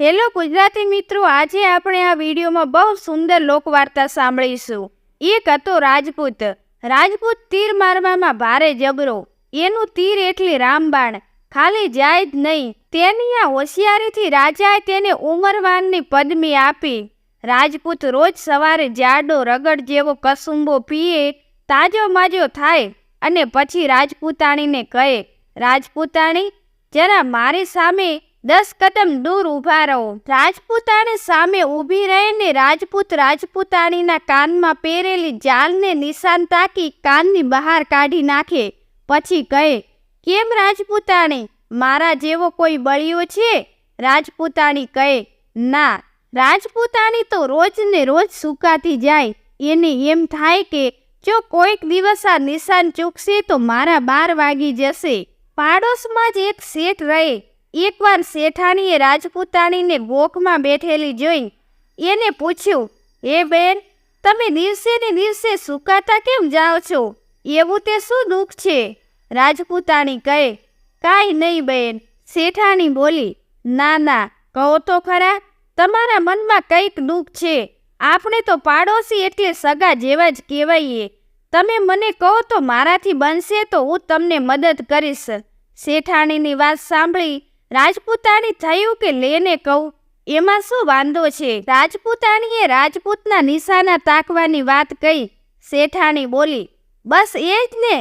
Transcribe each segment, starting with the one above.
Hello Gujarati મિત્રો, આજે આપણે આ વિડીયોમાં બહુ સુંદર લોકવાર્તા સાંભળીશું. એક હતો રાજપૂત. રાજપૂત તીર મારવામાં ભારે જબરો. એનું તીર એટલી રામબાણ, ખાલી જાય જ નહીં. તેની આ હોશિયારીથી રાજાએ તેને ઉમરવાનની પદમી આપી. રાજપૂત રોજ સવારે જાડો રગડ જેવો કસુંબો પીએ, તાજો માજો થાય અને પછી રાજપૂતાણીને કહે, રાજપૂતાણી, જરા મારી સામે દસ કદમ દૂર ઊભા રહો. રાજપૂતાણી સામે ઊભી રહીને રાજપૂત રાજપૂતાણીના કાનમાં પહેરેલી જાલને નિશાન તાકી કાનની બહાર કાઢી નાખે. પછી કહે, કેમ રાજપૂતાણી? મારા જેવો કોઈ બળિયો છે? રાજપૂતાણી કહે, ના, રાજપૂતાણી તો રોજ ને રોજ સુકાતી જાય. એને એમ થાય કે જો કોઈક દિવસ આ નિશાન ચૂકશે તો મારા બાર વાગી જશે. પાડોશમાં જ એક શેઠ રહે. એકવાર શેઠાણીએ રાજપૂતાણીને ગોખમાં બેઠેલી જોઈ એને પૂછ્યું, હે બેન, તમે દિવસે ને દિવસે સુકાતા કેમ જાઓ છો? એવું તે શું દુઃખ છે? રાજપૂતાણી કહે, કાંઈ નહીં બેન. શેઠાણી બોલી, ના ના, કહો તો ખરા, તમારા મનમાં કંઈક દુઃખ છે. આપણે તો પાડોશી એટલે સગા જેવા જ કહેવાઈએ. તમે મને કહો તો મારાથી બનશે તો હું તમને મદદ કરીશ. શેઠાણીની વાત સાંભળી રાજપૂતાણી થયું કે લેને કહું? એમાં શું વાંધો છે? રાજપૂતાણીએ રાજપૂતના નિશાના તાકવાની વાત કહી, શેઠાણી બોલી, બસ એ જ ને.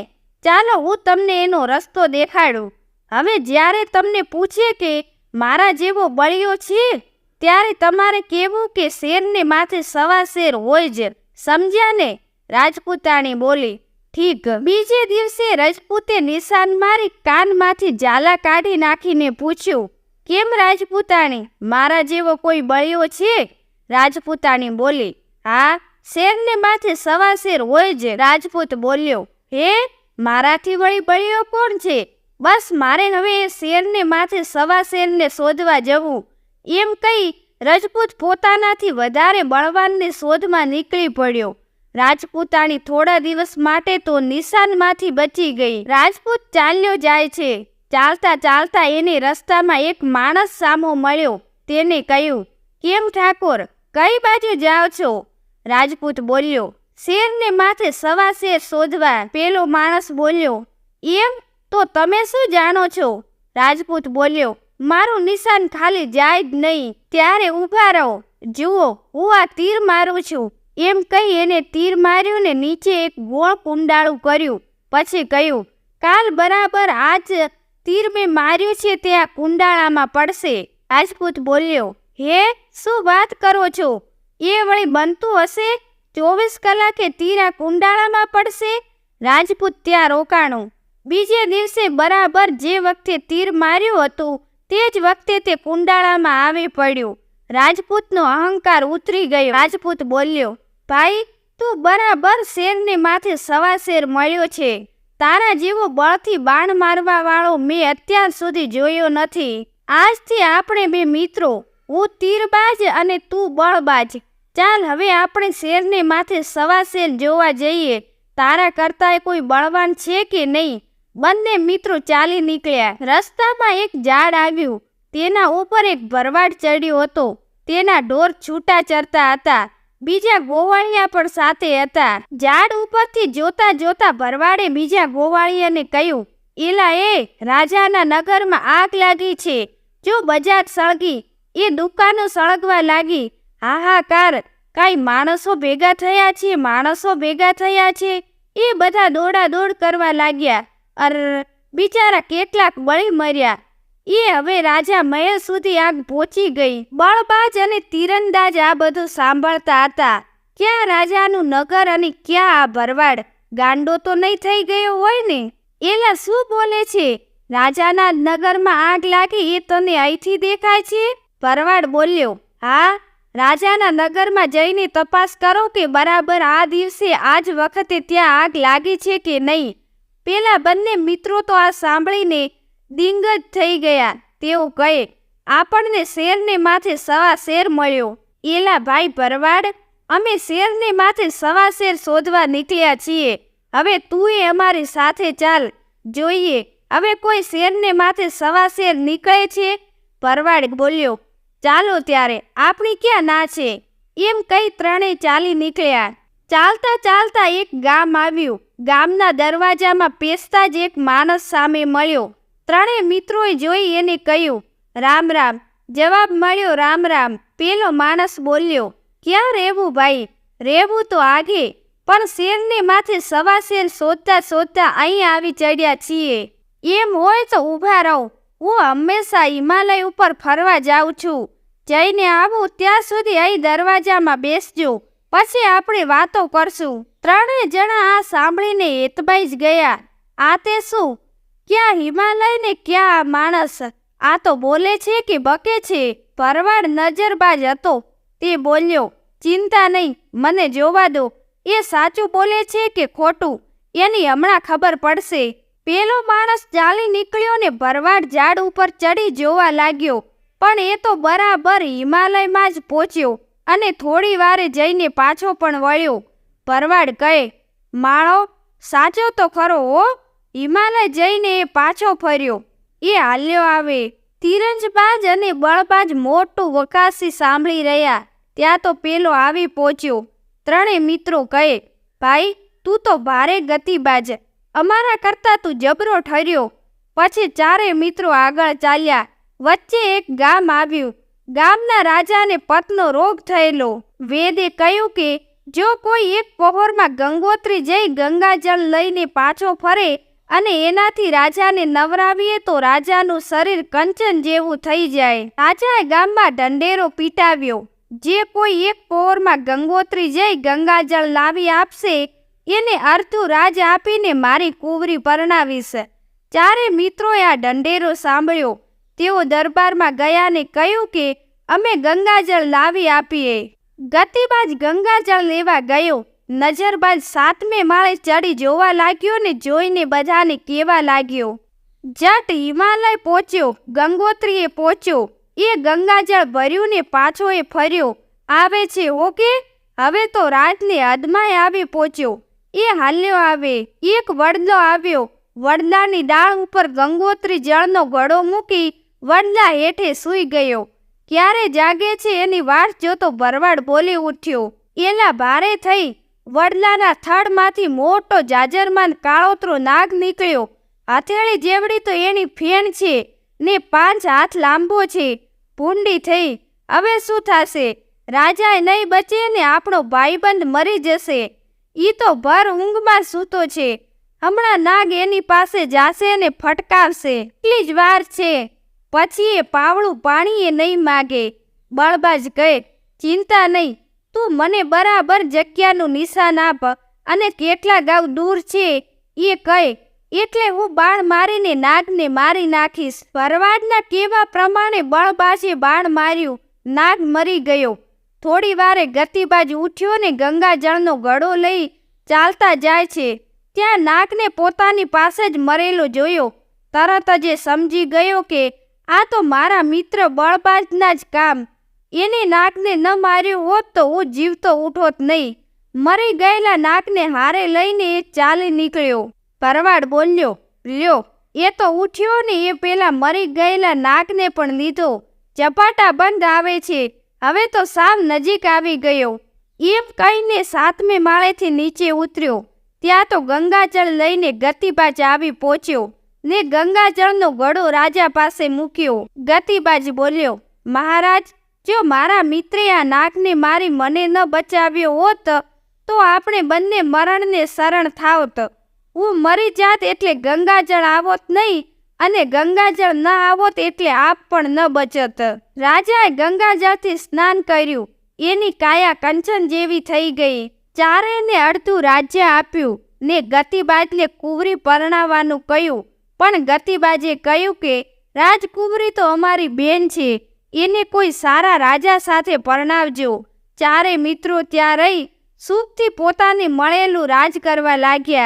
ચાલો હું તમને એનો રસ્તો દેખાડું. હવે જ્યારે તમને પૂછે કે મારા જેવો બળિયો છે, ત્યારે તમારે કહેવું કે શેરને માથે સવા શેર હોય જ. સમજ્યા ને? રાજપૂતાણી બોલી ઠીક, બીજે દિવસે રજપૂતે નિશાન મારી કાનમાંથી ઝાલા કાઢી નાખીને પૂછ્યું, કેમ રાજપૂતાણી? મારા જેવો કોઈ બળિયો છે? રાજપૂતાણી બોલી, હા, શેરને માથે સવા શેર હોય જ રાજપૂત બોલ્યો, હે, મારાથી વળી બળિયો કોણ છે? બસ મારે હવે એ શેરને માથે સવા શેરને શોધવા જવું. એમ કહી રજપૂત પોતાનાથી વધારે બળવાનની શોધમાં નીકળી પડ્યો. રાજપૂતાણી થોડા દિવસ માટે તો નિશાનમાંથી બચી ગઈ. રાજપૂત ચાલ્યો જાય છે. ચાલતા ચાલતા એને રસ્તામાં એક માણસ સામો મળ્યો. તેને કહ્યું, કેમ ઠાકોર, કઈ બાજુ જાઓ છો? રાજપૂત બોલ્યો, શેરને માથે સવા શેર શોધવા. પેલો માણસ બોલ્યો, એમ? તો તમે શું જાણો છો? રાજપૂત બોલ્યો, મારું નિશાન ખાલી જાય જ નહીં. ત્યારે ઊભા રહો. જુઓ, હું આ તીર મારું છું. એમ કહી એને તીર માર્યું ને નીચે એક ગોળ કુંડાળું કર્યું. પછી કહ્યું, કાલ બરાબર આજ તીર મેં માર્યું છે તે આ કુંડાળામાં પડશે. રાજપૂત બોલ્યો, હે, શું વાત કરો છો? એ વળી બનતું હશે? ચોવીસ કલાકે તીર આ કુંડાળામાં પડશે? રાજપૂત ત્યાં રોકાણું. બીજે દિવસે બરાબર જે વખતે તીર માર્યું હતું, તે જ વખતે તે કુંડાળામાં આવી પડ્યું. રાજપૂતનો અહંકાર ઉતરી ગયો. રાજપૂત બોલ્યો, ભાઈ, તું બરાબર શેરને માથે સવા શેર મળ્યો છે. તારા જેવો બળથી બાણ મારવા વાળો મેં અત્યાર સુધી જોયો નથી. આજથી આપણે બે મિત્રો, હું તીરબાજ અને તું બળબાજ. ચાલ, હવે આપણે શેરને માથે સવા શેર જોવા જઈએ. તારા કરતાં કોઈ બળવાન છે કે નહીં? બંને મિત્રો ચાલી નીકળ્યા. રસ્તામાં એક ઝાડ આવ્યું. તેના ઉપર એક ભરવાડ ચડ્યો હતો. તેના ઢોર છૂટા ચરતા હતા. બીજા ગોવાળિયા પણ સાથે હતા. ઝાડ ઉપરથી જોતા જોતા ભરવાડે બીજા ગોવાળિયાને કહ્યું, એલા એ, રાજાના નગરમાં આગ લાગી છે. જો બજાર સળગી, એ દુકાનો સળગવા લાગી. હાહાકાર, કાંઈ માણસો ભેગા થયા છે, માણસો ભેગા થયા છે. એ બધા દોડા દોડ કરવા લાગ્યા. અર, બિચારા કેટલાક બળી મર્યા. એ હવે રાજા મહેલ સુધી આગ પહોંચી ગઈ. બળબાજ અને તીરંદાજ આ બધું સાંભળતા હતા. ક્યાં રાજાનું નગર અને ક્યાં આ ભરવાડ? ગાંડો તો નહીં થઈ ગયો હોય ને? એલા શું બોલે છે? રાજાના નગરમાં આગ લાગી એ તને અહીંથી દેખાય છે? ભરવાડ બોલ્યો, હા, રાજાના નગરમાં જઈને તપાસ કરો કે બરાબર આ દિવસે આ જ વખતે ત્યાં આગ લાગી છે કે નહીં? પેલા બંને મિત્રો તો આ સાંભળીને દિંગ જ થઈ ગયા. તેઓ કહે, આપણને શેરને માથે સવા શેર મળ્યો. એલા ભાઈ ભરવાડ, અમે શેરને માથે સવા શેર શોધવા નીકળ્યા છીએ. હવે તું એ અમારી સાથે ચાલ. જોઈએ, હવે કોઈ શેરને માથે સવા શેર નીકળે છે? ભરવાડ બોલ્યો, ચાલો ત્યારે, આપણી ક્યાં ના છે? એમ કઈ ત્રણેય ચાલી નીકળ્યા. ચાલતા ચાલતા એક ગામ આવ્યું. ગામના દરવાજામાં પેસતા જ એક માણસ સામે મળ્યો. ત્રણેય મિત્રોએ જોઈ એને કહ્યું, રામ રામ. જવાબ મળ્યો, રામ રામ. પેલો માણસ બોલ્યો, ક્યાં રહેવું ભાઈ? રહેવું તો આગે, પણ શેરને માથે સવા શેર શોધતા શોધતા અહીં આવી ચડ્યા છીએ. એમ હોય તો ઊભા રહો. હું હંમેશા હિમાલય ઉપર ફરવા જાઉં છું. જઈને આવું, ત્યાં સુધી અહીં દરવાજામાં બેસજો. પછી આપણે વાતો કરશું. ત્રણેય જણા આ સાંભળીને હેતબાઈ જ ગયા. આ તે શું? ક્યાં હિમાલય ને ક્યાં માણસ? આ તો બોલે છે કે બકે છે. ભરવાડ નજરબાજ હતો. તે બોલ્યો, ચિંતા નહીં, મને જોવા દો. એ સાચું બોલે છે કે ખોટું? એની હમણાં ખબર પડશે. પેલો માણસ ચાલી નીકળ્યો ને ભરવાડ ઝાડ ઉપર ચડી જોવા લાગ્યો. પણ એ તો બરાબર હિમાલયમાં જ પહોંચ્યો અને થોડી વારે જઈને પાછો પણ વળ્યો. ભરવાડ કહે, માળો, સાચો તો ખરો હો હિમાલય જઈને એ પાછો ફર્યો. એ હાલ્યો આવે. તિરંજબાજ અને બળબાજ મોટું વકાસી સાંભળી રહ્યા. ત્યાં તો પેલો આવી પહોંચ્યો. ત્રણેય મિત્રો કહે, ભાઈ, તું તો ભારે ગતિબાજ. અમારા કરતા તું જબરો ઠર્યો. પછી ચારેય મિત્રો આગળ ચાલ્યા. વચ્ચે એક ગામ આવ્યું. ગામના રાજાને પતનો રોગ થયેલો. વેદે કહ્યું કે, જો કોઈ એક પહોરમાં ગંગોત્રી જઈ ગંગાજળ લઈને પાછો ફરે અને એનાથી રાજાને નવરાવીએ તો રાજાનું શરીર કંચન જેવું થઈ જાય. રાજાએ ગામમાં ઢંઢેરો પીટાવ્યો. જે કોઈ એક પહોરમાં ગંગોત્રી જઈ ગંગાજળ લાવી આપશે, એને અર્ધું રાજ આપીને મારી કુંવરી પરણાવીશ. ચારે મિત્રોએ આ ઢંઢેરો સાંભળ્યો. તેઓ દરબારમાં ગયા ને કહ્યું કે, અમે ગંગાજળ લાવી આપીએ. ગતિબાજ ગંગાજળ લેવા ગયો. નજરબાજ સાતમે માળે ચડી જોવા લાગ્યો ને જોઈને બધાને કેવા લાગ્યો, જટ હિમાલય પહોંચ્યો, ગંગોત્રીએ પહોંચ્યો, એ ગંગાજળ ભર્યું ને પાછો એ ફર્યો, આવે છે ઓકે? હવે તો રાતને હદમાં આવી પહોંચ્યો, એ હાલ્યો આવે, એક વડલો આવ્યો, વડલાની ડાળ ઉપર ગંગોત્રી જળનો ઘડો મૂકી વડલા હેઠે સૂઈ ગયો, ક્યારે જાગે છે એની વાટ જોતો ભરવાડ બોલી ઉઠ્યો, એલા ભારે થઈ વડલાના થડમાંથી મોટો જાજરમાન કાળોતરો નાગ નીકળ્યો. હથેળી જેવડી તો એની ફેણ છે ને પાંચ હાથ લાંબો છે. ભૂંડી થઈ. હવે શું થશે? રાજાએ નહીં બચે ને આપણો ભાઈબંધ મરી જશે. ઈ તો ભર ઊંઘમાં સૂતો છે. હમણાં નાગ એની પાસે જાશે ને ફટકાવશે એટલી જ વાર છે. પછી એ પાવળું પાણી એ નહીં માગે. બળબાજ કહે, ચિંતા નહીં. તું મને બરાબર જગ્યાનું નિશાન આપ અને કેટલા ગાવ દૂર છે એ કહે, એટલે હું બાણ મારીને નાગને મારી નાખીશ. ભરવાડના કેવા પ્રમાણે બળબાજે બાણ માર્યું, નાગ મરી ગયો. થોડી વારે ગતિબાજ ઉઠ્યો ને ગંગાજળનો ગળો લઈ ચાલતા જાય છે. ત્યાં નાગને પોતાની પાસે જ મરેલો જોયો. તરત જ એ સમજી ગયો કે આ તો મારા મિત્ર બળબાજના જ કામ. એને નાકને ન માર્યું હોત તો હું જીવતો ઉઠોત નહીં. મરી ગયેલા નાકને હારે લઈને એ ચાલી નીકળ્યો. ભરવાડ બોલ્યો, લ્યો. એ તો ઉઠ્યો ને એ પેલા મરી ગયેલા નાકને પણ લીધો. ચપાટા બંધ આવે છે. હવે તો સાવ નજીક આવી ગયો. એમ કહીને સાતમે માળેથી નીચે ઉતર્યો. ત્યાં તો ગંગાજળ લઈને ગતિબાજ આવી પહોંચ્યો ને ગંગાજળનો ગળો રાજા પાસે મૂક્યો. ગતિબાજ બોલ્યો, મહારાજ જો મારા મિત્રે આ નાગને મારી મને ન બચાવ્યો હોત, તો આપણે બંને મરણને શરણ થાવત. હું મરી જાત એટલે ગંગાજળ આવોત નહીં અને ગંગાજળ ન આવોત એટલે આપ પણ ન બચત. રાજાએ ગંગાજળથી સ્નાન કર્યું. એની કાયા કંચન જેવી થઈ ગઈ. ચારેયને અડધું રાજ્ય આપ્યું ને ગતિબાજને કુંવરી પરણાવવાનું કહ્યું. પણ ગતિબાજે કહ્યું કે, રાજકુંવરી તો અમારી બેન છે. એને કોઈ સારા રાજા સાથે પરણાવજો. ચારે મિત્રો ત્યાં રહી સુખથી પોતાને મળેલું રાજ કરવા લાગ્યા.